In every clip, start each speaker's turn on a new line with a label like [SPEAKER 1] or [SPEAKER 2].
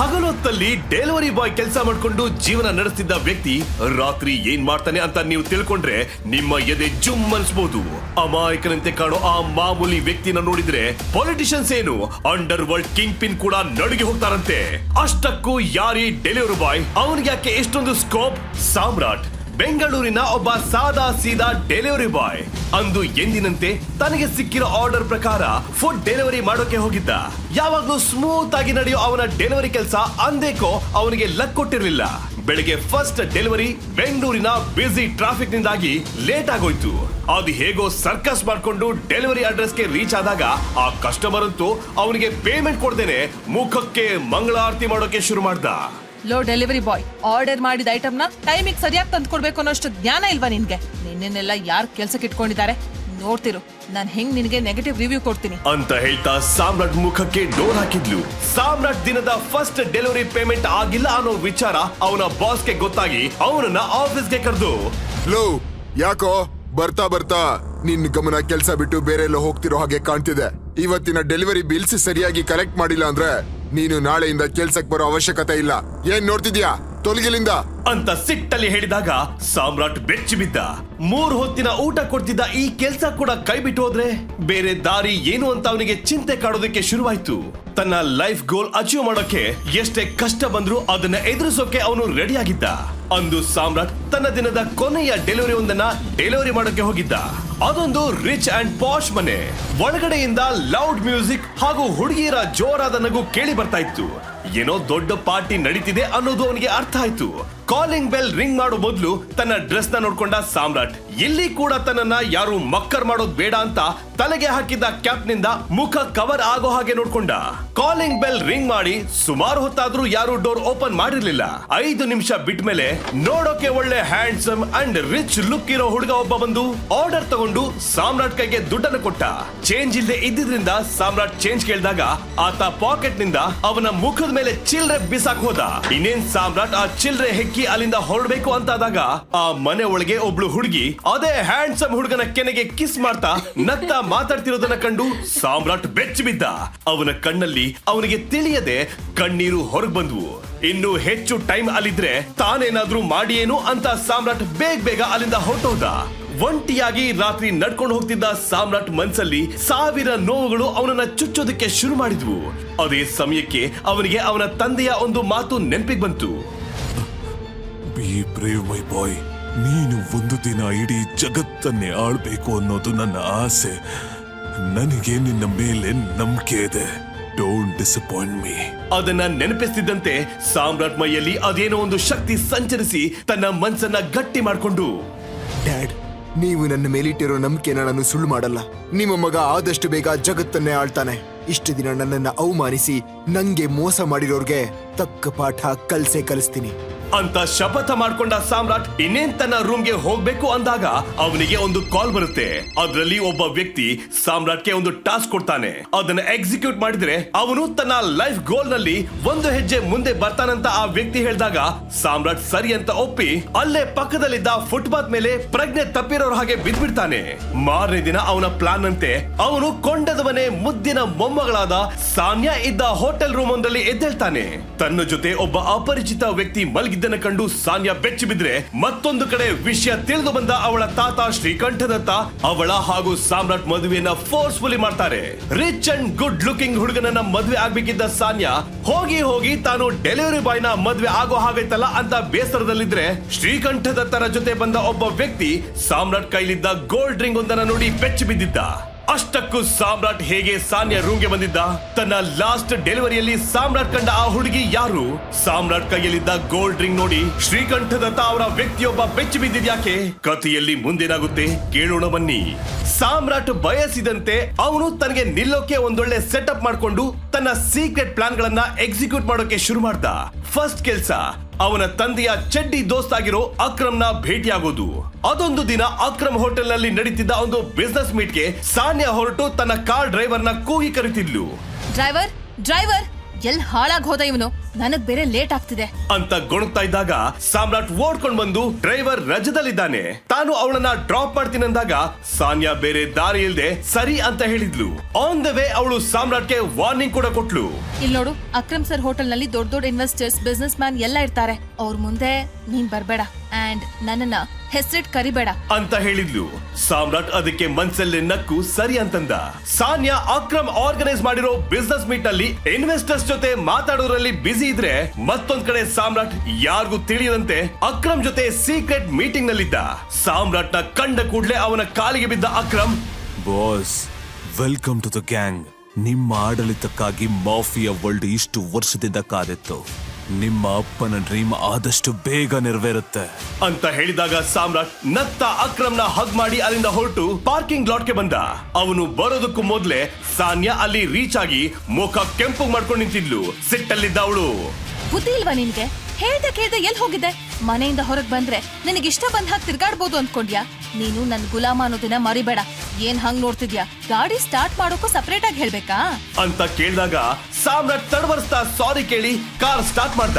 [SPEAKER 1] ಹಗಲೊತ್ತಲ್ಲಿ delivery boy ಕೆಲಸ ಮಾಡಿಕೊಂಡು ಜೀವನ ನಡೆಸ್ತಿದ್ದ ವ್ಯಕ್ತಿ ರಾತ್ರಿ ಏನ್ ಮಾಡ್ತಾನೆ ಅಂತ ನೀವು ತಿಳ್ಕೊಂಡ್ರೆ ನಿಮ್ಮ ಎದೆ ಜುಮ್ ಅನ್ಸ್ಬೋದು. ಅಮಾಯಕನಂತೆ ಕಾಣೋ ಆ ಮಾಮೂಲಿ ವ್ಯಕ್ತಿನ ನೋಡಿದ್ರೆ ಪೊಲಿಟಿಷಿಯನ್ಸ್ ಏನು? ಅಂಡರ್ ವರ್ಲ್ಡ್ ಕಿಂಗ್ ಪಿನ್ ಕೂಡ ನಡುಗಿ ಹೋಗ್ತಾರಂತೆ. ಅಷ್ಟಕ್ಕೂ ಯಾರಿ ಡೆಲಿವರಿ ಬಾಯ್ ಅವನಿಗೆ ಯಾಕೆ ಎಷ್ಟೊಂದು ಸ್ಕೋಪ್ ಸಾಮ್ರಾಟ್. ಬೆಂಗಳೂರಿನ ಒಬ್ಬ ಸಾದಾ ಸೀದಾ ಡೆಲಿವರಿ ಬಾಯ್ ಅಂದು ಎಂದಿನಂತೆ ತನಗೆ ಸಿಕ್ಕಿರೋ ಆರ್ಡರ್ ಪ್ರಕಾರ ಫುಡ್ ಡೆಲಿವರಿ ಮಾಡೋಕೆ ಹೋಗಿದ್ದ. ಯಾವಾಗ್ಲೂ ಸ್ಮೂತ್ ಆಗಿ ನಡೆಯೋ ಅವನ ಡೆಲಿವರಿ ಕೆಲಸ ಅಂದೇಕೋ ಅವನಿಗೆ ಲಕ್ ಕೊಟ್ಟಿರಲಿಲ್ಲ. ಬೆಳಿಗ್ಗೆ ಫಸ್ಟ್ ಡೆಲಿವರಿ ಬೆಂಗಳೂರಿನ ಬ್ಯುಸಿ ಟ್ರಾಫಿಕ್ ನಿಂದಾಗಿ ಲೇಟ್ ಆಗೋಯ್ತು. ಅದು ಹೇಗೋ ಸರ್ಕಸ್ ಮಾಡ್ಕೊಂಡು ಡೆಲಿವರಿ ಅಡ್ರೆಸ್ಗೆ ರೀಚ್ ಆದಾಗ ಆ ಕಸ್ಟಮರ್ ಅಂತೂ ಅವನಿಗೆ ಪೇಮೆಂಟ್ ಕೊಡ್ದೇನೆ ಮುಖಕ್ಕೆ ಮಂಗಳಾರತಿ ಮಾಡೋಕೆ ಶುರು ಮಾಡ್ದ.
[SPEAKER 2] ಲೋ ಡೆಲಿವರಿ ಬಾಯ್ ಆರ್ಡರ್ ಮಾಡಿದ ಐಟಮ್ನ ಟೈಮಿಗೆ ಸರಿಯಾಗಿ ತಂದು ಕೊಡ್ಬೇಕು ಅನ್ನೋಷ್ಟು ಜ್ಞಾನ ಇಲ್ವಾ ನಿನ್ಗೆ? ನಿನ್ನೆಲ್ಲ ಯಾರು ಕೆಲ್ಸಕ್ಕೆ ಇಟ್ಕೊಂಡಿದ್ದಾರೆ? ನೋಡ್ತಿರು ನಾನು ಹೆಂಗ್ ನಿನಗೆ ನೆಗೆಟಿವ್ ರಿವ್ಯೂ ಕೊಡ್ತೀನಿ.
[SPEAKER 1] ಅಂತ ಹೇಳ್ತಾ ಸಾಮ್ರಾಟ್ ಮುಖಕ್ಕೆ ಡೋರ್ ಹಾಕಿದ್ಲು. ಸಾಮ್ರಾಟ್ ದಿನದ ಫಸ್ಟ್ ಡೆಲಿವರಿ ಪೇಮೆಂಟ್ ಆಗಿಲ್ಲ ಅನ್ನೋ ವಿಚಾರ ಅವನ ಬಾಸ್ಗೆ ಗೊತ್ತಾಗಿ ಅವನನ್ನ ಆಫೀಸ್ಗೆ ಕರೆದು.
[SPEAKER 3] ಲೋ ಯಾಕೋ? ಬರ್ತಾ ಬರ್ತಾ ನಿನ್ನ ಗಮನ ಕೆಲಸ ಬಿಟ್ಟು ಬೇರೆ ಎಲ್ಲೋ ಹೋಗ್ತಿರೋ ಹಾಗೆ ಕಾಣ್ತಿದೆ. ಇವತ್ತಿನ ಡೆಲಿವರಿ ಬಿಲ್ಸ್ ಸರಿಯಾಗಿ ಕಲೆಕ್ಟ್ ಮಾಡಿಲ್ಲ ಅಂದ್ರೆ ನೀನು ನಾಳೆಯಿಂದ ಕೆಲ್ಸಕ್ ಬರೋ ಅವಶ್ಯಕತೆ ಇಲ್ಲ. ಏನ್ ನೋಡ್ತಿದ್ಯಾ? ತೊಲಗಿಲಿಂದ.
[SPEAKER 1] ಅಂತ ಸಿಟ್ಟಲ್ಲಿ ಹೇಳಿದಾಗ ಸಾಮ್ರಾಟ್ ಬೆಚ್ಚಿ ಬಿದ್ದ ಮೂರ್ ಹೊತ್ತಿನ ಊಟ ಕೊಡ್ತಿದ್ದ ಈ ಕೆಲ್ಸ ಕೂಡ ಕೈ ಹೋದ್ರೆ ಬೇರೆ ದಾರಿ ಏನು ಅಂತ ಅವನಿಗೆ ಚಿಂತೆ ಕಾಡೋದಕ್ಕೆ ಶುರುವಾಯ್ತು. ತನ್ನ ಲೈಫ್ ಗೋಲ್ ಅಚೀವ್ ಮಾಡೋಕೆ ಎಷ್ಟೇ ಕಷ್ಟ ಬಂದ್ರು ಅದನ್ನ ಎದುರಿಸೋಕೆ ಅವನು ರೆಡಿ ಆಗಿದ್ದ ಅಂದು ಸಾಮ್ರಾಟ್ ತನ್ನ ದಿನದ ಕೊನೆಯ ಡೆಲಿವರಿ ಒಂದನ್ನ ಡೆಲಿವರಿ ಮಾಡೋಕೆ ಹೋಗಿದ್ದ. ಅದೊಂದು ರಿಚ್ ಅಂಡ್ ಪಾಶ್ ಮನೆ. ಒಳಗಡೆಯಿಂದ ಲೌಡ್ ಮ್ಯೂಸಿಕ್ ಹಾಗೂ ಹುಡುಗಿಯರ ಜೋರಾದ ನಗು ಕೇಳಿ ಬರ್ತಾ ಇತ್ತು. ಏನೋ ದೊಡ್ಡ ಪಾರ್ಟಿ ನಡೀತಿದೆ ಅನ್ನೋದು ಅವನಿಗೆ ಅರ್ಥ ಆಯ್ತು. ಕಾಲಿಂಗ್ ಬೆಲ್ ರಿಂಗ್ ಮಾಡೋ ಮೊದಲು ತನ್ನ ಡ್ರೆಸ್ನ ನೋಡ್ಕೊಂಡ ಸಾಮ್ರಾಟ್. ಇಲ್ಲಿ ಕೂಡ ತನ್ನನ್ನ ಯಾರು ಮಕ್ಕರ್ ಮಾಡೋದ್ ಬೇಡ ಅಂತ ತಲೆಗೆ ಹಾಕಿದ್ದ ಕ್ಯಾಪ್ನಿಂದ ಮುಖ ಕವರ್ ಆಗೋ ಹಾಗೆ ನೋಡ್ಕೊಂಡ. ಕಾಲಿಂಗ್ ಬೆಲ್ ರಿಂಗ್ ಮಾಡಿ ಸುಮಾರು ಹೊತ್ತಾದ್ರೂ ಯಾರು ಡೋರ್ ಓಪನ್ ಮಾಡಿರ್ಲಿಲ್ಲ. ಐದು ನಿಮಿಷ ಬಿಟ್ ಮೇಲೆ ನೋಡೋಕೆ ಒಳ್ಳೆ ಹ್ಯಾಂಡ್ಸಮ್ ಅಂಡ್ ರಿಚ್ ಲುಕ್ ಇರೋ ಹುಡುಗ ಒಬ್ಬ ಬಂದು ಆರ್ಡರ್ ತಗೊಂಡು ಸಾಮ್ರಾಟ್ ಕೈಗೆ ದುಡ್ಡನ್ನು ಕೊಟ್ಟ. ಚೇಂಜ್ ಇಲ್ಲದೆ ಇದ್ದಿದ್ರಿಂದ ಸಾಮ್ರಾಟ್ ಚೇಂಜ್ ಕೇಳಿದಾಗ ಆತ ಪಾಕೆಟ್ನಿಂದ ಅವನ ಮುಖದ ಮೇಲೆ ಚಿಲ್ರೆ ಬಿಸಾಕ್ ಹೋದ. ಇನ್ನೇನ್ ಸಾಮ್ರಾಟ್ ಆ ಚಿಲ್ರೆ ಹೆಕ್ಕಿ ಅಲ್ಲಿಂದ ಹೊರಡ್ಬೇಕು ಅಂತಾದಾಗ ಆ ಮನೆ ಒಳಗೆ ಒಬ್ಳು ಹುಡುಗಿ ಅದೇ ಹ್ಯಾಂಡ್ಸಮ್ ಹುಡುಗನ ಕೆನೆಗೆ ಕಿಸ್ ಮಾಡ್ತಾ ನಗ್ತಾ ಮಾತಾಡ್ತಿರೋದನ್ನ ಕಂಡು ಸಾಮ್ರಾಟ್ ಬೆಚ್ಚಿ ಬಿದ್ದ. ಅವನ ಕಣ್ಣಲ್ಲಿ ಅವನಿಗೆ ತಿಳಿಯದೆ ಕಣ್ಣೀರು ಹೊರಗ್ ಬಂದ್ವು. ಇನ್ನು ಹೆಚ್ಚು ಟೈಮ್ ಅಲ್ಲಿದ್ರೆ ತಾನೇನಾದ್ರೂ ಮಾಡಿಯೇನು ಅಂತ ಸಾಮ್ರಾಟ್ ಬೇಗ ಬೇಗ ಅಲ್ಲಿಂದ ಹೊರಟೋದ. ಒಂಟಿಯಾಗಿ ರಾತ್ರಿ ನಡ್ಕೊಂಡು ಹೋಗ್ತಿದ್ದ ಸಾಮ್ರಾಟ್ ಮನ್ಸಲ್ಲಿ ಸಾವಿರ ನೋವುಗಳು ಅವನನ್ನ ಚುಚ್ಚೋದಕ್ಕೆ ಶುರು ಮಾಡಿದ್ವು. ಅದೇ ಸಮಯಕ್ಕೆ ಅವನಿಗೆ ಅವನ ತಂದೆಯ ಒಂದು ಮಾತು ನೆನಪಿಗೆ ಬಂತು.
[SPEAKER 4] ಬಿ ಬ್ರೇವ್ ಮೈ ಬಾಯ್ ನೀನು ಒಂದು ದಿನ ಇಡೀ ಜಗತ್ತನ್ನೇ ಆಳ್ಬೇಕು ಅನ್ನೋದು ನನ್ನ ಆಸೆ. ನನಗೆ ನಿನ್ನ ಮೇಲೆ ನಂಬಿಕೆ ಇದೆ. ಡೋಂಟ್ ಡಿಸಪಾಯಿಂಟ್ ಮೀ
[SPEAKER 1] ಅದನ್ನ ನೆನಪಿಸ್ತಿದ್ದಂತೆ ಸಾಮ್ರಾಟ್ ಮೈಯಲ್ಲಿ ಅದೇನೋ ಒಂದು ಶಕ್ತಿ ಸಂಚರಿಸಿ ತನ್ನ ಮನ್ಸನ್ನ ಗಟ್ಟಿ ಮಾಡಿಕೊಂಡು.
[SPEAKER 3] ಡ್ಯಾಡ್ ನೀವು ನನ್ನ ಮೇಲಿಟ್ಟಿರೋ ನಂಬಿಕೆನ ನಾನು ಸುಳ್ಳು ಮಾಡಲ್ಲ. ನಿಮ್ಮ ಮಗ ಆದಷ್ಟು ಬೇಗ ಜಗತ್ತನ್ನೇ ಆಳ್ತಾನೆ. ಇಷ್ಟು ದಿನ ನನ್ನನ್ನ ಅವಮಾನಿಸಿ ನಂಗೆ ಮೋಸ ಮಾಡಿರೋರ್ಗೆ ತಕ್ಕ ಪಾಠ ಕಲ್ಸೇ ಕಲಿಸ್ತೀನಿ.
[SPEAKER 1] ಅಂತ ಶಪಥ ಮಾಡ್ಕೊಂಡ ಸಾಮ್ರಾಟ್ ಇನ್ನೇನ್ ತನ್ನ ರೂಮ್ಗೆ ಹೋಗ್ಬೇಕು ಅಂದಾಗ ಅವನಿಗೆ ಒಂದು ಕಾಲ್ ಬರುತ್ತೆ. ಅದ್ರಲ್ಲಿ ಒಬ್ಬ ವ್ಯಕ್ತಿ ಸಾಮ್ರಾಟ್ಗೆ ಒಂದು ಟಾಸ್ಕ್ ಕೊಡ್ತಾನೆ. ಅದನ್ನ ಎಕ್ಸಿಕ್ಯೂಟ್ ಮಾಡಿದ್ರೆ ಅವನು ತನ್ನ ಲೈಫ್ ಗೋಲ್ನಲ್ಲಿ ಒಂದು ಹೆಜ್ಜೆ ಮುಂದೆ ಬರ್ತಾನಂತ ಆ ವ್ಯಕ್ತಿ ಹೇಳಿದಾಗ ಸಾಮ್ರಾಟ್ ಸರಿ ಅಂತ ಒಪ್ಪಿ ಅಲ್ಲೇ ಪಕ್ಕದಲ್ಲಿದ್ದ ಫುಟ್ಪಾತ್ ಮೇಲೆ ಪ್ರಜ್ಞೆ ತಪ್ಪಿರೋರ ಹಾಗೆ ಬಿದ್ಬಿಡ್ತಾನೆ. ಮಾರನೇ ದಿನ ಅವನ ಪ್ಲಾನ್ ಅಂತೆ ಅವನು ಕೊಂಡದ ಮನೆ ಮುದ್ದಿನ ಮೊಮ್ಮಗಳಾದ ಸಾನ್ಯಾ ಇದ್ದ ಹೋಟೆಲ್ ರೂಮ್ ಒಂದರಲ್ಲಿ ಎದ್ದೇಳ್ತಾನೆ. ತನ್ನ ಜೊತೆ ಒಬ್ಬ ಅಪರಿಚಿತ ವ್ಯಕ್ತಿ ಮಲಗಿದ್ದನ್ನ ಕಂಡು ಸಾನ್ಯಾ ಬೆಚ್ಚಿ ಬಿದ್ರೆ ಮತ್ತೊಂದು ಕಡೆ ವಿಷಯ ತಿಳಿದು ಬಂದ ಅವಳ ತಾತ ಶ್ರೀಕಂಠದತ್ತ ಅವಳ ಹಾಗೂ ಸಾಮ್ರಾಟ್ ಮದುವೆಯನ್ನ ಫೋರ್ಸ್ಫುಲಿ ಮಾಡ್ತಾರೆ. ರಿಚ್ ಅಂಡ್ ಗುಡ್ ಲುಕಿಂಗ್ ಹುಡುಗನನ್ನ ಮದುವೆ ಆಗ್ಬೇಕಿದ್ದ ಸಾನ್ಯಾ ಹೋಗಿ ಹೋಗಿ ತಾನು ಡೆಲಿವರಿ ಬಾಯ್ನ ಮದುವೆ ಆಗೋ ಹಾಗೈತಲ್ಲ ಅಂತ ಬೇಸರದಲ್ಲಿದ್ರೆ ಶ್ರೀಕಂಠದತ್ತರ ಜೊತೆ ಬಂದ ಒಬ್ಬ ವ್ಯಕ್ತಿ ಸಾಮ್ರಾಟ್ ಕೈಲಿದ್ದ ಗೋಲ್ಡ್ ರಿಂಗ್ ಒಂದನ್ನ ನೋಡಿ ಬೆಚ್ಚಿ ಬಿದ್ದಿದ್ದ. ಅಷ್ಟಕ್ಕೂ ಸಾಮ್ರಾಟ್ ಹೇಗೆ ಸಾನ್ಯ ರೂಮ್ಗೆ ಬಂದಿದ್ದ? ತನ್ನ ಲಾಸ್ಟ್ ಡೆಲಿವರಿಯಲ್ಲಿ ಸಾಮ್ರಾಟ್ ಕಂಡ ಆ ಹುಡುಗಿ ಯಾರು? ಸಾಮ್ರಾಟ್ ಕೈಯಲ್ಲಿದ್ದ ಗೋಲ್ಡ್ ರಿಂಗ್ ನೋಡಿ ಶ್ರೀಕಂಠದತ್ತ ಅವರ ವ್ಯಕ್ತಿಯೊಬ್ಬ ಬೆಚ್ಚಿ ಬಿದ್ದಿದ್ಯಾಕೆ ಕಥೆಯಲ್ಲಿ ಮುಂದೇನಾಗುತ್ತೆ, ಕೇಳೋಣ ಬನ್ನಿ. ಸಾಮ್ರಾಟ್ ಬಯಸಿದಂತೆ ಅವನು ತನಗೆ ನಿಲ್ಲೋಕೆ ಒಂದೊಳ್ಳೆ ಸೆಟಪ್ ಮಾಡ್ಕೊಂಡು ತನ್ನ ಸೀಕ್ರೆಟ್ ಪ್ಲಾನ್ ಗಳನ್ನ ಎಕ್ಸಿಕ್ಯೂಟ್ ಮಾಡೋಕೆ ಶುರು ಮಾಡ್ದ. ಫಸ್ಟ್ ಕೆಲ್ಸ ಅವನ ತಂದೆಯ ಚಡ್ಡಿ ದೋಸ್ತಾಗಿರೋ ಅಕ್ರಮ್ನ ಭೇಟಿಯಾಗೋದು. ಅದೊಂದು ದಿನ ಅಕ್ರಮ್ ಹೋಟೆಲ್ನಲ್ಲಿ ನಡೀತಿದ್ದ ಒಂದು ಬಿಸ್ನೆಸ್ ಮೀಟ್ಗೆ ಸಾನ್ಯಾ ಹೊರಟು ತನ್ನ ಕಾರ್ ಡ್ರೈವರ್ನ ಕೂಗಿ ಕರಿತಿದ್ಲು.
[SPEAKER 2] ಡ್ರೈವರ್ ಡ್ರೈವರ್, ಎಲ್ ಹಾಳಾಗ್ ಹೋದ ಇವನು? ನನಗ್ ಬೇರೆ ಲೇಟ್ ಆಗ್ತಿದೆ.
[SPEAKER 1] ಅಂತ ಗೊಣಗ್ತಾ ಇದ್ದಾಗ ಸಾಮ್ರಾಟ್ ಓಡ್ಕೊಂಡ್ ಬಂದು ಡ್ರೈವರ್ ರಜದಲ್ಲಿದ್ದಾನೆ. ತಾನು ಅವಳನ್ನ ಡ್ರಾಪ್ ಮಾಡ್ತೀನಿ ಅಂದಾಗ ಸಾನ್ಯಾ ಬೇರೆ ದಾರಿ ಇಲ್ದೆ ಸರಿ ಅಂತ ಹೇಳಿದ್ಲು. ಆನ್ ದ ವೇ ಅವಳು ಸಾಮ್ರಾಟ್ಗೆ ವಾರ್ನಿಂಗ್ ಕೂಡ ಕೊಟ್ಲು.
[SPEAKER 2] ಇಲ್ಲಿ ನೋಡು ಅಕ್ರಮ್ ಸರ್ ಹೋಟೆಲ್ನಲ್ಲಿ ದೊಡ್ಡ ದೊಡ್ಡ ಇನ್ವೆಸ್ಟರ್ಸ್ ಬಿಸ್ನೆಸ್ ಮ್ಯಾನ್ ಎಲ್ಲ ಇರ್ತಾರೆ. ಅವ್ರ ಮುಂದೆ ನೀನ್ ಬರ್ಬೇಡ ಅಂಡ್ ನನ್ನನ್ನ ಹೆಸರಿಟ್ ಕರಿಬೇಡ.
[SPEAKER 1] ಅಂತ ಹೇಳಿದ್ಲು. ಸಾಮ್ರಾಟ್ ಅದಕ್ಕೆ ಮನ್ಸಲ್ಲೇ ನಕ್ಕು ಸರಿ ಅಂತಂದ. ಸಾನ್ಯಾ ಅಕ್ರಮ್ ಆರ್ಗನೈಸ್ ಮಾಡಿರೋ ಬಿಸ್ನೆಸ್ ಮೀಟ್ ಅಲ್ಲಿ ಇನ್ವೆಸ್ಟರ್ಸ್ ಜೊತೆ ಮಾತಾಡೋದ್ರಲ್ಲಿ ಬಿಸಿ ಇದ್ರೆ ಮತ್ತೊಂದ್ ಕಡೆ ಸಾಮ್ರಾಟ್ ಯಾರಿಗೂ ತಿಳಿಯದಂತೆ ಅಕ್ರಮ್ ಜೊತೆ ಸೀಕ್ರೆಟ್ ಮೀಟಿಂಗ್ ನಲ್ಲಿದ್ದ ಸಾಮ್ರಾಟ್ನ ಕಂಡ ಕೂಡ್ಲೆ ಅವನ ಕಾಲಿಗೆ ಬಿದ್ದ Akram,
[SPEAKER 4] boss, welcome to the gang. ನಿಮ್ಮ ಆಡಳಿತಕ್ಕಾಗಿ ಮಾಫಿಯಾ ವರ್ಲ್ಡ್ ಇಷ್ಟು ವರ್ಷದಿಂದ ಕಾದಿತ್ತು. ನಿಮ್ಮ ಅಪ್ಪನ ಡ್ರೀಮ್ ಆದಷ್ಟು ಬೇಗ ನೆರವೇರುತ್ತೆ.
[SPEAKER 1] ಅಂತ ಹೇಳಿದಾಗ ಸಾಮ್ರಾಟ್ ನತ್ತ ಅಕ್ರಮ್ನ ಹಗ್ ಮಾಡಿ ಅಲ್ಲಿಂದ ಹೊರಟು ಪಾರ್ಕಿಂಗ್ ಲಾಟ್ಗೆ ಬಂದ. ಅವನು ಬರೋದಕ್ಕೂ ಮೊದ್ಲೇ ಸಾನ್ಯಾ ಅಲ್ಲಿ ರೀಚ್ ಆಗಿ ಮುಖ ಕೆಂಪು ಮಾಡ್ಕೊಂಡು ನಿಂತಿದ್ಲು. ಸಿಟ್ಟಲ್ಲಿದ್ದ ಅವಳು.
[SPEAKER 2] ಬುದ್ಧಿ ಇಲ್ವಾ ನಿನ್ಗೆ? ಹೇಳ್ದೆ ಕೇಳ್ದೆ ಎಲ್ಲಿ ಹೋಗಿದ್ದೆ? ಮನೆಯಿಂದ ಹೊರಗ್ ಬಂದ್ರೆ ನಿನಗೆ ಇಷ್ಟ ಬಂದ ಹಾಗೆ ತಿರ್ಗಾಡ್ಬೋದು ಅನ್ಕೊಂಡ್ಯಾ? ನೀನು ನನ್ ಗುಲಾಮ ಅನ್ನೋದನ್ನ ಮರಿಬೇಡ. ಏನ್ ಹಂಗ್ ನೋಡ್ತಿದ್ಯಾ? ಗಾಡಿ ಸ್ಟಾರ್ಟ್ ಮಾಡೋಕ್ಕೂ ಸಪರೇಟ್ ಆಗಿ ಹೇಳ್ಬೇಕಾ?
[SPEAKER 1] ಅಂತ ಕೇಳಿದಾಗ ಸಾಮ್ರಾಟ್ ತಡವರ್ಸ್ತಾ ಸಾರಿ ಕೇಳಿ ಕಾರ್ ಸ್ಟಾರ್ಟ್ ಮಾಡ್ದ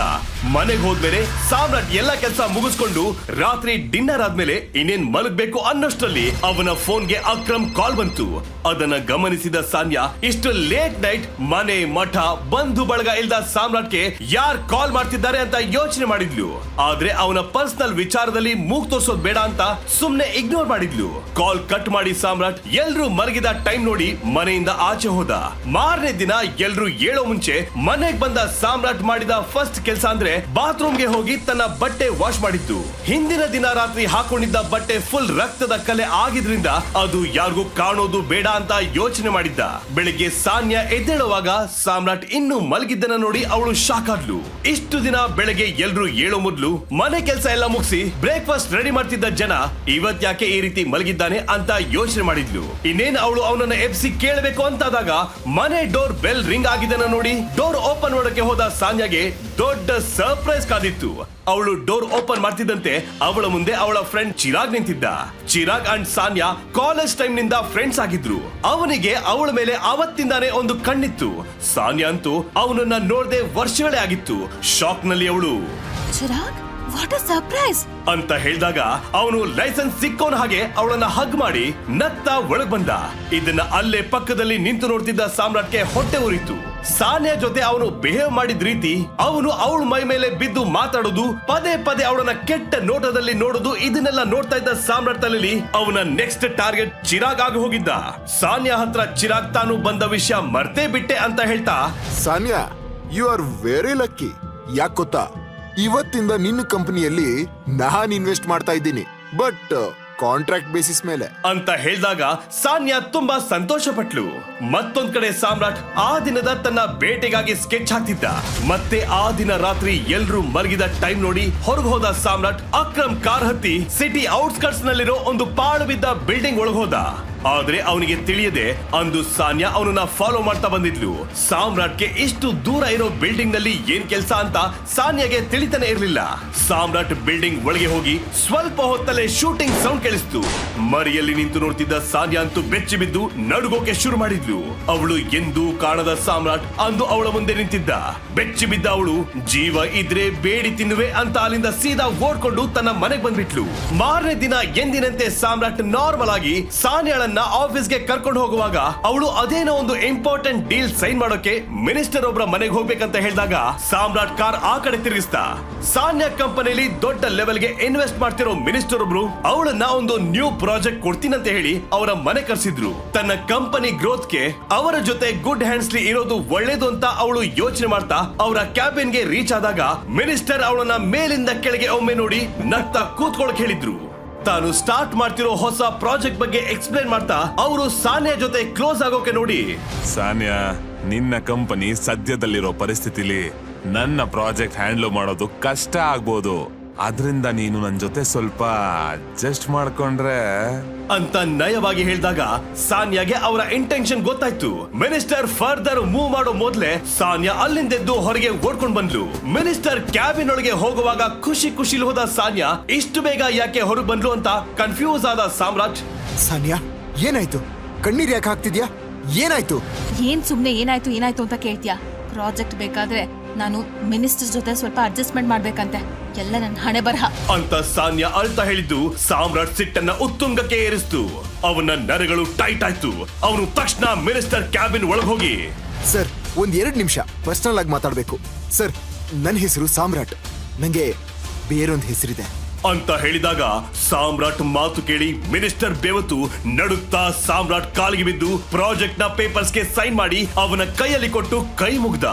[SPEAKER 1] ಮನೆಗೆ ಹೋದ್ಮೇಲೆ ಸಾಮ್ರಾಟ್ ಎಲ್ಲ ಕೆಲಸ ಮುಗಿಸ್ಕೊಂಡು ರಾತ್ರಿ ಡಿನ್ನರ್ ಆದ್ಮೇಲೆ ಇನ್ನೇನ್ ಮಲಗ್ಬೇಕು ಅನ್ನೋಷ್ಟರಲ್ಲಿ ಅವನ ಫೋನ್ಗೆ ಅಕ್ರಮ್ ಕಾಲ್ ಬಂತು. ಅದನ್ನ ಗಮನಿಸಿದ ಸಾನ್ಯ ಇಷ್ಟು ಲೇಟ್ ನೈಟ್ ಮನೆ ಮಠ ಬಂಧು ಬಳಗ ಇಲ್ದ ಸಾಮ್ರಾಟ್ಗೆ ಯಾರ್ ಕಾಲ್ ಮಾಡ್ತಿದ್ದಾರೆ ಅಂತ ಯೋಚನೆ ಮಾಡಿದ್ಲು. ಆದ್ರೆ ಅವನ ಪರ್ಸನಲ್ ವಿಚಾರದಲ್ಲಿ ಮೂಗ್ ತೋರ್ಸೋದ್ ಬೇಡ ಅಂತ ಸುಮ್ನೆ ಇಗ್ನೋರ್ ಮಾಡಿದ್ಲು. ಕಾಲ್ ಕಟ್ ಮಾಡಿ ಸಾಮ್ರಾಟ್ ಎಲ್ರು ಮರಗಿದ ಟೈಮ್ ನೋಡಿ ಮನೆಯಿಂದ ಆಚೆ ಹೋದ. ಮಾರನೇ ದಿನ ಎಲ್ರು ಏಳೋ ಮುಂಚೆ ಮನೆಗ್ ಬಂದ ಸಾಮ್ರಾಟ್ ಮಾಡಿದ ಫಸ್ಟ್ ಕೆಲಸ ಅಂದ್ರೆ ಬಾತ್ರೂಮ್ಗೆ ಹೋಗಿ ತನ್ನ ಬಟ್ಟೆ ವಾಶ್ ಮಾಡಿದ್ದು. ಹಿಂದಿನ ದಿನ ರಾತ್ರಿ ಹಾಕೊಂಡಿದ್ದ ಬಟ್ಟೆ ಫುಲ್ ರಕ್ತದ ಕಲೆ ಆಗಿದ್ರಿಂದ ಅದು ಯಾರಿಗೂ ಕಾಣೋದು ಬೇಡ ಅಂತ ಯೋಚನೆ ಮಾಡಿದ್ದ. ಬೆಳಿಗ್ಗೆ ಸಾನ್ಯ ಎದ್ದೇಳುವಾಗ ಸಾಮ್ರಾಟ್ ಇನ್ನು ಮಲಗಿದ್ದನ್ನ ನೋಡಿ ಅವಳು ಶಾಕ್ ಆದ್ಲು ಇಷ್ಟು ದಿನ ಬೆಳಗ್ಗೆ ಎಲ್ರು ಏಳೋ ಮೊದ್ಲು ಮನೆ ಕೆಲಸ ಎಲ್ಲ ಮುಗಿಸಿ ಬ್ರೇಕ್ಫಾಸ್ಟ್ ರೆಡಿ ಮಾಡ್ತಿದ್ದ ಜನ ಇವತ್ ಯಾಕೆ ಈ ರೀತಿ ಮಲಗಿದ್ದಾನೆ ಅಂತ ಯೋಚನೆ ಮಾಡಿದ್ಲು. ಇನ್ನೇನ್ ಅವಳು ಅವನನ್ನ ಎಬ್ಸಿ ಕೇಳಬೇಕು ಅಂತಾದಾಗ ಮನೆ ಡೋರ್ ಬೆಲ್ ರಿಂಗ್ ಆಗಿದ್ದನ್ನ ನೋಡಿ ಡೋರ್ ಓಪನ್ ಮಾಡೋಕೆ ಹೋದ ಸಾನ್ಯಾಗೆ ದೊಡ್ಡ ಸರ್ಪ್ರೈಸ್ ಕಾದಿತ್ತು. ಅವಳು ಡೋರ್ ಓಪನ್ ಮಾಡ್ತಿದ್ದಂತೆ ಅವಳ ಮುಂದೆ ಅವಳ ಫ್ರೆಂಡ್ ಚಿರಾಗ್ ನಿಂತಿದ್ದ. ಚಿರಾಗ್ ಅಂಡ್ ಸಾನ್ಯಾ ಕಾಲೇಜ್ ಟೈಮ್ನಿಂದ ಫ್ರೆಂಡ್ಸ್ ಆಗಿದ್ರು. ಅವನಿಗೆ ಅವಳ ಮೇಲೆ ಅವತ್ತಿಂದಾನೆ ಒಂದು ಕಣ್ಣಿತ್ತು. ಸಾನ್ಯಾ ಅಂತೂ ಅವನನ್ನ ನೋಡದೆ ವರ್ಷಗಳೇ ಆಗಿತ್ತು. ಶಾಕ್ನಲ್ಲಿ ಅವಳು.
[SPEAKER 2] ಚಿರಾಗ್? ವಾಟ್ ಅ ಸರ್ಪ್ರೈಸ್
[SPEAKER 1] ಅಂತ ಹೇಳಿದಾಗ ಅವನು ಲೈಸೆನ್ಸ್ ಸಿಕ್ಕೋನ್ ಹಾಗೆ ಅವಳನ್ನ ಹಗ್ ಮಾಡಿ ನತ್ತ ಒಳಗ್ ಬಂದ. ಇದನ್ನ ಅಲ್ಲೇ ಪಕ್ಕದಲ್ಲಿ ನಿಂತು ನೋಡ್ತಿದ್ದ ಸಾಮ್ರಾಟ್ಗೆ ಹೊಟ್ಟೆ ಉರಿತು. ಸಾನ್ಯಾ ಜೊತೆ ಅವನು ಬಿಹೇವ್ ಮಾಡಿದ ರೀತಿ ಅವನು ಅವಳ ಮೈ ಮೇಲೆ ಬಿದ್ದು ಮಾತಾಡೋದು ಪದೇ ಪದೇ ಅವಳನ್ನ ಕೆಟ್ಟ ನೋಟದಲ್ಲಿ ನೋಡೋದು ಇದನ್ನೆಲ್ಲ ನೋಡ್ತಾ ಇದ್ದ ಸಾಮ್ರಾಟ್ ತಲೆಯಲ್ಲಿ ಅವನ ನೆಕ್ಸ್ಟ್ ಟಾರ್ಗೆಟ್ ಚಿರಾಗ್ ಆಗಿ ಹೋಗಿದ್ದ. ಸಾನ್ಯಾ ಹತ್ರ ಚಿರಾಗ್ ತಾನು ಬಂದ ವಿಷಯ ಮರ್ತೇ ಬಿಟ್ಟೆ ಅಂತ ಹೇಳ್ತಾ
[SPEAKER 3] Sanya you are very lucky ಯಾಕೆ ಗೊತ್ತಾ? ಇವತ್ತಿಂದ ನಿನ್ನ ಕಂಪನಿಯಲ್ಲಿ ನಾನ್ ಇನ್ವೆಸ್ಟ್ ಮಾಡ್ತಾ ಇದ್ದೀನಿ. ಬಟ್ ಕಾಂಟ್ರಾಕ್ಟ್ ಬೇಸಿಸ್ ಮೇಲೆ.
[SPEAKER 1] ಅಂತ ಹೇಳಿದಾಗ ಸಾನ್ಯಾ ತುಂಬಾ ಸಂತೋಷ ಪಟ್ಲು ಮತ್ತೊಂದ್ ಕಡೆ ಸಾಮ್ರಾಟ್ ಆ ದಿನದ ತನ್ನ ಬೇಟೆಗಾಗಿ ಸ್ಕೆಚ್ ಹಾಕ್ತಿದ್ದ. ಮತ್ತೆ ಆ ದಿನ ರಾತ್ರಿ ಎಲ್ರೂ ಮಲಗಿದ ಟೈಮ್ ನೋಡಿ ಹೊರಗೆ ಹೋದ ಸಾಮ್ರಾಟ್ ಅಕ್ರಮ್ ಕಾರ್ ಹತ್ತಿ ಸಿಟಿ ಔಟ್ಸ್ಕರ್ಟ್ಸ್ ನಲ್ಲಿರೋ ಒಂದು ಪಾಳು ಬಿದ್ದ ಬಿಲ್ಡಿಂಗ್ ಒಳಗೋದ ಆದ್ರೆ ಅವನಿಗೆ ತಿಳಿಯದೆ ಅಂದು ಸಾನ್ಯಾ ಅವನನ್ನ ಫಾಲೋ ಮಾಡ್ತಾ ಬಂದಿದ್ಲು. ಸಾಮ್ರಾಟ್ಗೆ ಇಷ್ಟು ದೂರ ಇರೋ ಬಿಲ್ಡಿಂಗ್ನಲ್ಲಿ ಏನ್ ಕೆಲಸ ಅಂತ ಸಾನ್ಯಾಗೆ ತಿಳಿತಾನೆ ಇರಲಿಲ್ಲ. ಸಾಮ್ರಾಟ್ ಬಿಲ್ಡಿಂಗ್ ಒಳಗೆ ಹೋಗಿ ಸ್ವಲ್ಪ ಹೊತ್ತಲ್ಲೇ ಶೂಟಿಂಗ್ ಸೌಂಡ್ ಕೇಳಿಸ್ತು. ಮರಿಯಲ್ಲಿ ನಿಂತು ನೋಡ್ತಿದ್ದ ಸಾನ್ಯಾ ಅಂತೂ ಬೆಚ್ಚಿ ಬಿದ್ದು ನಡುಗೋಕೆ ಶುರು ಮಾಡಿದ್ಲು. ಅವಳು ಎಂದೂ ಕಾಣದ ಸಾಮ್ರಾಟ್ ಅಂದು ಅವಳ ಮುಂದೆ ನಿಂತಿದ್ದ. ಬೆಚ್ಚಿ ಬಿದ್ದ ಅವಳು, ಜೀವ ಇದ್ರೆ ಬೇಡಿ ತಿನ್ನುವೆ ಅಂತ ಅಲ್ಲಿಂದ ಸೀದಾ ಓಡ್ಕೊಂಡು ತನ್ನ ಮನೆಗೆ ಬಂದ್ಬಿಟ್ಲು. ಮಾರನೇ ದಿನ ಎಂದಿನಂತೆ ಸಾಮ್ರಾಟ್ ನಾರ್ಮಲ್ ಆಗಿ ಸಾನ್ಯಾಳನ್ನ ಆಫೀಸ್ಗೆ ಕರ್ಕೊಂಡು ಹೋಗುವಾಗ ಅವಳು ಅದೇನೋ ಒಂದು ಇಂಪಾರ್ಟೆಂಟ್ ಡೀಲ್ ಸೈನ್ ಮಾಡೋಕೆ ಮಿನಿಸ್ಟರ್ ಒಬ್ಬರ ಮನೆಗೆ ಹೋಗ್ಬೇಕಂತ ಹೇಳಿದಾಗ ಸಾಮ್ರಾಟ್ ಕಾರ್ ಆ ಕಡೆ ತಿರುಗಿಸ್ತಾ ಸಾನ್ಯ ಕಂಪನಿಯಲ್ಲಿ ದೊಡ್ಡ ಲೆವೆಲ್ಗೆ ಇನ್ವೆಸ್ಟ್ ಮಾಡ್ತಿರೋ ಮಿನಿಸ್ಟರ್ ಒಬ್ರು ಅವಳನ್ನ ಒಂದು ನ್ಯೂ ಪ್ರಾಜೆಕ್ಟ್ ಕೊಡ್ತೀನಂತ ಹೇಳಿ ಅವರ ಮನೆ ಕರ್ಸಿದ್ರು. ತನ್ನ ಕಂಪನಿ ಗ್ರೋತ್ಗೆ ಅವರ ಜೊತೆ ಗುಡ್ ಹ್ಯಾಂಡ್ಸ್ಲಿ ಇರೋದು ಒಳ್ಳೇದು ಅಂತ ಅವಳು ಯೋಚನೆ ಮಾಡ್ತಾ ಅವರ ಕ್ಯಾಬಿನ್ಗೆ ರೀಚ್ ಆದಾಗ ಮಿನಿಸ್ಟರ್ ಅವಳನ್ನ ಮೇಲಿಂದ ಕೆಳಗೆ ಒಮ್ಮೆ ನೋಡಿ ನಗ್ತಾ ಕೂತ್ಕೊಳಕ್ ಹೇಳಿದ್ರು. ತಾನು ಸ್ಟಾರ್ಟ್ ಮಾಡ್ತಿರೋ ಹೊಸ ಪ್ರಾಜೆಕ್ಟ್ ಬಗ್ಗೆ ಎಕ್ಸ್ಪ್ಲೇನ್ ಮಾಡ್ತಾ ಅವರು ಸಾನ್ಯಾ ಜೊತೆ ಕ್ಲೋಸ್ ಆಗೋಕೆ ನೋಡಿ.
[SPEAKER 4] ಸಾನ್ಯಾ, ನಿನ್ನ ಕಂಪನಿ ಸದ್ಯದಲ್ಲಿರೋ ಪರಿಸ್ಥಿತಿಲಿ ನನ್ನ ಪ್ರಾಜೆಕ್ಟ್ ಹ್ಯಾಂಡಲ್ ಮಾಡೋದು ಕಷ್ಟ ಆಗ್ಬೋದು. ಆದ್ರಿಂದ ನೀನು ನನ್ನ ಜೊತೆ ಸ್ವಲ್ಪ ಅಡ್ಜಸ್ಟ್ ಮಾಡ್ಕೊಂಡ್ರೆ.
[SPEAKER 1] ಅಂತ ನಯವಾಗಿ ಹೇಳಿದಾಗ ಸಾನ್ಯಾಗೆ ಅವರ ಇಂಟೆನ್ಷನ್ ಗೊತ್ತಾಯ್ತು. ಮಿನಿಸ್ಟರ್ ಫರ್ದರ್ ಮೂವ್ ಮಾಡೋ ಮೊದ್ಲೇ ಸಾನ್ಯಾ ಅಲ್ಲಿಂದೆದ್ದು ಹೊರಗೆ ಓಡ್ಕೊಂಡ್ ಬಂದ್ಲು. ಮಿನಿಸ್ಟರ್ ಕ್ಯಾಬಿನ್ ಒಳಗೆ ಹೋಗುವಾಗ ಖುಷಿ ಖುಷಿಲಿ ಹೋದ ಸಾನ್ಯಾ ಇಷ್ಟು ಬೇಗ ಯಾಕೆ ಹೊರಗೆ ಬಂದ್ಲು ಅಂತ ಕನ್ಫ್ಯೂಸ್ ಆದ ಸಾಮ್ರಾಟ್.
[SPEAKER 3] ಸಾನ್ಯಾ ಏನಾಯ್ತು? ಕಣ್ಣೀರ್ ಯಾಕೆ ಹಾಕ್ತಿದ್ಯಾ? ಏನಾಯ್ತು?
[SPEAKER 2] ಏನ್ ಸುಮ್ನೆ ಏನಾಯ್ತು ಏನಾಯ್ತು ಅಂತ ಕೇಳ್ತೀಯಾ? ಪ್ರಾಜೆಕ್ಟ್ ಬೇಕಾದ್ರೆ ನಾನು ಮಿನಿಸ್ಟರ್ ಜೊತೆ ಸ್ವಲ್ಪ ಅಡ್ಜಸ್ಟ್ಮೆಂಟ್ ಮಾಡ್ಬೇಕಂತೆ. ಎಲ್ಲ ನನ್ನ ಹಣೆ ಬರಹ.
[SPEAKER 1] ಅಂತ ಸಾನ್ಯ ಅಳ್ತಾ ಹೇಳಿದ್ದು ಸಾಮ್ರಾಟ್ ಸಿಟ್ಟನ್ನ ಉತ್ತುಂಗಕ್ಕೆ ಏರಿಸ್ತು. ಅವನ ನರಗಳು ಟೈಟ್ ಆಯ್ತು. ಅವನು ತಕ್ಷಣ ಮಿನಿಸ್ಟರ್ ಕ್ಯಾಬಿನ್ ಒಳಗೋಗಿ
[SPEAKER 5] ಸರ್ ಒಂದ್ ಎರಡು ನಿಮಿಷ. ಪರ್ಸನಲ್ ಆಗಿ ಮಾತಾಡ್ಬೇಕು. ಸರ್ ನನ್ನ ಹೆಸರು ಸಾಮ್ರಾಟ್. ನಂಗೆ ಬೇರೊಂದು ಹೆಸರಿದೆ.
[SPEAKER 1] ಅಂತ ಹೇಳಿದಾಗ ಸಾಮ್ರಾಟ್ ಮಾತು ಕೇಳಿ ಮಿನಿಸ್ಟರ್ ಬೆವತು ನಡುತ್ತಾ ಸಾಮ್ರಾಟ್ ಕಾಲಿಗೆ ಬಿದ್ದು ಪ್ರಾಜೆಕ್ಟ್ನ ಪೇಪರ್ಸ್ಗೆ ಸೈನ್ ಮಾಡಿ ಅವನ ಕೈಯಲ್ಲಿ ಕೊಟ್ಟು ಕೈ ಮುಗ್ದ.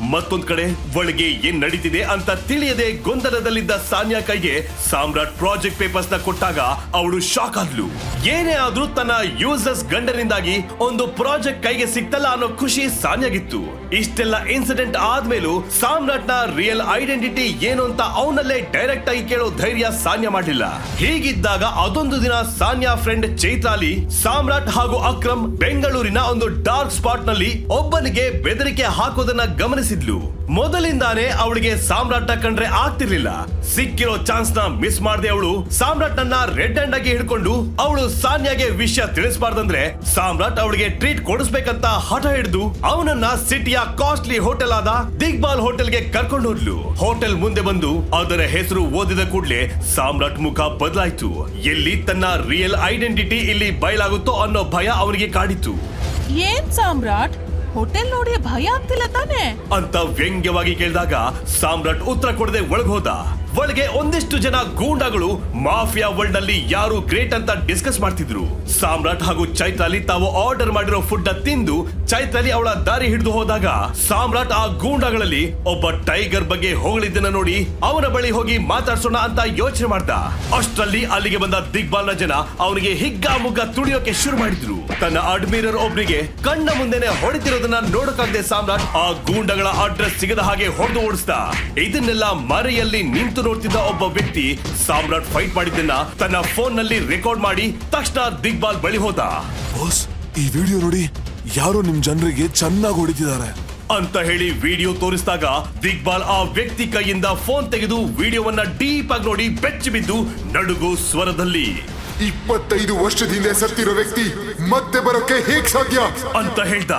[SPEAKER 1] ಮತ್ತೊಂದ್ ಕಡೆ, ಒಳಗೆ ಏನ್ ನಡೀತಿದೆ ಅಂತ ತಿಳಿಯದೆ ಗೊಂದಲದಲ್ಲಿದ್ದ ಸಾನ್ಯಾ ಕೈಗೆ ಸಾಮ್ರಾಟ್ ಪ್ರಾಜೆಕ್ಟ್ ಪೇಪರ್ಸ್ನ ಕೊಟ್ಟಾಗ ಅವಳು ಶಾಕ್ ಆದ್ಲು. ಏನೇ ಆದ್ರೂ ತನ್ನ ಯೂಸರ್ಸ್ ಗಂಡನಿಂದಾಗಿ ಒಂದು ಪ್ರಾಜೆಕ್ಟ್ ಕೈಗೆ ಸಿಕ್ತಲ್ಲ ಅನ್ನೋ ಖುಷಿ ಸಾನ್ಯಾಗಿತ್ತು. ಇಷ್ಟೆಲ್ಲ ಇನ್ಸಿಡೆಂಟ್ ಆದ್ಮೇಲೂ ಸಾಮ್ರಾಟ್ನ ರಿಯಲ್ ಐಡೆಂಟಿಟಿ ಏನು ಅಂತ ಅವನಲ್ಲೇ ಡೈರೆಕ್ಟ್ ಆಗಿ ಕೇಳೋ ಧೈರ್ಯ ಸಾನ್ಯಾ ಮಾಡಿಲ್ಲ ಹೀಗಿದ್ದಾಗ ಅದೊಂದು ದಿನ ಸಾನ್ಯಾ ಫ್ರೆಂಡ್ ಚೈತ್ರಾಲಿ, ಸಾಮ್ರಾಟ್ ಹಾಗೂ ಅಕ್ರಮ್ ಬೆಂಗಳೂರಿನ ಒಂದು ಡಾರ್ಕ್ ಸ್ಪಾಟ್ನಲ್ಲಿ ಒಬ್ಬನಿಗೆ ಬೆದರಿಕೆ ಹಾಕೋದನ್ನ ಗಮನಿಸಿದ್ಲು ಮೊದಲಿಂದಾನೇ ಅವಳಿಗೆ ಸಾಮ್ರಾಟ್ ಕಂಡ್ರೆ ಆಗ್ತಿರ್ಲಿಲ್ಲ. ಸಿಕ್ಕಿರೋ ಚಾನ್ಸ್ನ ಮಿಸ್ ಮಾಡದೆ ಅವಳು ಸಾಮ್ರಾಟ್ ನನ್ನ ರೆಡ್ ಹ್ಯಾಂಡ್ ಆಗಿ ಹಿಡ್ಕೊಂಡು ಅವಳು ಸಾನ್ಯಾಗೆ ವಿಷಯ ತಿಳಿಸಬಾರ್ದಂದ್ರೆ ಸಾಮ್ರಾಟ್ ಅವಳಿಗೆ ಟ್ರೀಟ್ ಕೊಡಿಸ್ಬೇಕಂತ ಹಠ ಹಿಡಿದು ಅವನನ್ನ ಸಿಟಿಯ ಕಾಸ್ಟ್ಲಿ ಹೋಟೆಲ್ ಆದ ದಿಗ್ಬಾಲ್ ಹೋಟೆಲ್ಗೆ ಕರ್ಕೊಂಡು ಹೋದ್ಲು. ಹೋಟೆಲ್ ಮುಂದೆ ಬಂದು ಅದರ ಹೆಸರು ಓದಿದ ಕೂಡ್ಲೆ ಸಾಮ್ರಾಟ್ ಮುಖ ಬದಲಾಯ್ತು. ಎಲ್ಲಿ ತನ್ನ ರಿಯಲ್ ಐಡೆಂಟಿಟಿ ಇಲ್ಲಿ ಬಯಲಾಗುತ್ತೋ ಅನ್ನೋ ಭಯ ಅವನಿಗೆ ಕಾಡಿತು
[SPEAKER 2] ಏನ್ ಸಾಮ್ರಾಟ್? ಹೋಟೆಲ್ ನೋಡಿ ಭಯ ಆಗ್ತಿಲ್ಲ ತಾನೆ?
[SPEAKER 1] ಅಂತ ವ್ಯಂಗ್ಯವಾಗಿ ಕೇಳಿದಾಗ ಸಾಮ್ರಾಟ್ ಉತ್ತರ ಕೊಡದೆ ಒಳಗೋದ ಒಳಗೆ ಒಂದಿಷ್ಟು ಜನ ಗೂಂಡಾಗಳು ಮಾಫಿಯಾ ವರ್ಲ್ಡ್ನಲ್ಲಿ ಯಾರು ಗ್ರೇಟ್ ಅಂತ ಡಿಸ್ಕಸ್ ಮಾಡ್ತಿದ್ರು. ಸಾಮ್ರಾಟ್ ಹಾಗೂ ಚೈತ್ರಾಲಿ ತಾವು ಆರ್ಡರ್ ಮಾಡಿರೋ ಫುಡ್ ತಿಂದು ಚೈತ್ರಾಲಿ ಅವಳ ದಾರಿ ಹಿಡಿದು ಹೋದಾಗ ಸಾಮ್ರಾಟ್ ಆ ಗೂಂಡಾಗಳಲ್ಲಿ ಒಬ್ಬ ಟೈಗರ್ ಬಗ್ಗೆ ಹೊಗಳಿದ್ದನ್ನ ನೋಡಿ ಅವನ ಬಳಿ ಹೋಗಿ ಮಾತಾಡ್ಸೋಣ ಅಂತ ಯೋಚನೆ ಮಾಡ್ದ. ಅಷ್ಟರಲ್ಲಿ ಅಲ್ಲಿಗೆ ಬಂದ ದಿಗ್ಬಾಲ್ನ ಜನ ಅವನಿಗೆ ಹಿಗ್ಗ ಮುಗ್ಗ ತುಳಿಯೋಕೆ ಶುರು ಮಾಡಿದ್ರು. ತನ್ನ ಅಡ್ಮಿರರ್ ಒಬ್ರಿಗೆ ಕಣ್ಣ ಮುಂದೆನೆ ಹೊಡಿತಿರೋದನ್ನ ನೋಡಕಂತೆ ಸಾಮ್ರಾಟ್ ಆ ಗೂಂಡಗಳ ಅಡ್ರೆಸ್ ಸಿಗದ ಹಾಗೆ ಹೊಡೆದು ಓಡಿಸ್ದ. ಇದನ್ನೆಲ್ಲ ಮರೆಯಲ್ಲಿ ನಿಂತು ನೋಡ್ತಿದ್ದ ಒಬ್ಬ ವ್ಯಕ್ತಿ ಸಾಮ್ರಾಟ್ ಫೈಟ್ ಮಾಡಿದ್ದನ್ನ ತನ್ನ ಫೋನ್ನಲ್ಲಿ ರೆಕಾರ್ಡ್ ಮಾಡಿ ತಕ್ಷಣ ದಿಗ್ಬಾಲ್ ಬಳಿ ಹೋದ.
[SPEAKER 4] ಬಾಸ್ ಈ ವಿಡಿಯೋ ನೋಡಿ ಯಾರೋ ನಿಮ್ ಜನರಿಗೆ ಚೆನ್ನಾಗಿ ಹೊಡಿತಿದ್ದಾರೆ.
[SPEAKER 1] ಅಂತ ಹೇಳಿ ವಿಡಿಯೋ ತೋರಿಸಿದಾಗ ದಿಗ್ಬಾಲ್ ಆ ವ್ಯಕ್ತಿ ಕೈಯಿಂದ ಫೋನ್ ತೆಗೆದು ವಿಡಿಯೋವನ್ನ ಡೀಪ್ ಆಗಿ ನೋಡಿ ಬೆಚ್ಚಿ ಬಿದ್ದು ನಡುಗು ಸ್ವರದಲ್ಲಿ.
[SPEAKER 3] ಇಪ್ಪತ್ತೈದು ವರ್ಷದಿಂದ ಸತ್ತಿರೋ ವ್ಯಕ್ತಿ ಮತ್ತೆ ಬರೋಕೆ ಹೇಗ್ ಸಾಧ್ಯ?
[SPEAKER 1] ಅಂತ ಹೇಳ್ದ.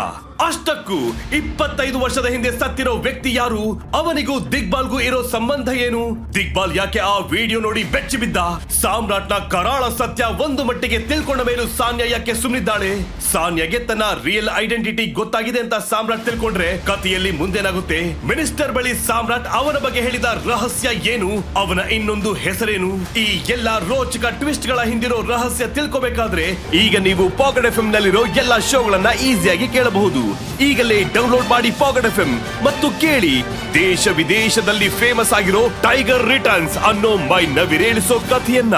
[SPEAKER 1] ಅಷ್ಟಕ್ಕೂ ಇಪ್ಪತ್ತೈದು ವರ್ಷದ ಹಿಂದೆ ಸತ್ತಿರೋ ವ್ಯಕ್ತಿ ಯಾರು? ಅವನಿಗೂ ದಿಗ್ಬಾಲ್ಗೂ ಇರೋ ಸಂಬಂಧ ಏನು? ದಿಗ್ಬಾಲ್ ಯಾಕೆ ಆ ವಿಡಿಯೋ ನೋಡಿ ಬೆಚ್ಚಿ ಬಿದ್ದ? ಸಾಮ್ರಾಟ್ನ ಕರಾಳ ಸತ್ಯ ಒಂದು ಮಟ್ಟಿಗೆ ತಿಳ್ಕೊಂಡ ಮೇಲೂ ಸಾನ್ಯ ಯಾಕೆ ಸುಮ್ಮನಿದ್ದಾಳೆ ಸಾನ್ಯಗೆ ತನ್ನ ರಿಯಲ್ ಐಡೆಂಟಿಟಿ ಗೊತ್ತಾಗಿದೆ ಅಂತ ಸಾಮ್ರಾಟ್ ತಿಳ್ಕೊಂಡ್ರೆ ಕಥೆಯಲ್ಲಿ ಮುಂದೇನಾಗುತ್ತೆ. ಮಿನಿಸ್ಟರ್ ಬಳಿ ಸಾಮ್ರಾಟ್ ಅವನ ಬಗ್ಗೆ ಹೇಳಿದ ರಹಸ್ಯ ಏನು? ಅವನ ಇನ್ನೊಂದು ಹೆಸರೇನು? ಈ ಎಲ್ಲಾ ರೋಚಕ ಟ್ವಿಸ್ಟ್ಗಳ ಹಿಂದಿರೋ ರಹಸ್ಯ ತಿಳ್ಕೊಬೇಕಾದ್ರೆ ಈಗ ನೀವು ಪಾಕೆಟ್ ಎಫ್ ನಲ್ಲಿರೋ ಎಲ್ಲಾ ಶೋಗಳನ್ನ ಈಸಿಯಾಗಿ ಕೇಳಬಹುದು. ಈಗಲೇ ಡೌನ್ಲೋಡ್ ಮಾಡಿ ಪಾಕೆಟ್ ಎಫ್ ಮತ್ತು ಕೇಳಿ ದೇಶ ವಿದೇಶದಲ್ಲಿ ಫೇಮಸ್ ಆಗಿರೋ ಟೈಗರ್ ರಿಟರ್ನ್ಸ್ ಅನ್ನೋ ಮೈ ನವಿರೇಳಿಸೋ ಕಥೆಯನ್ನ.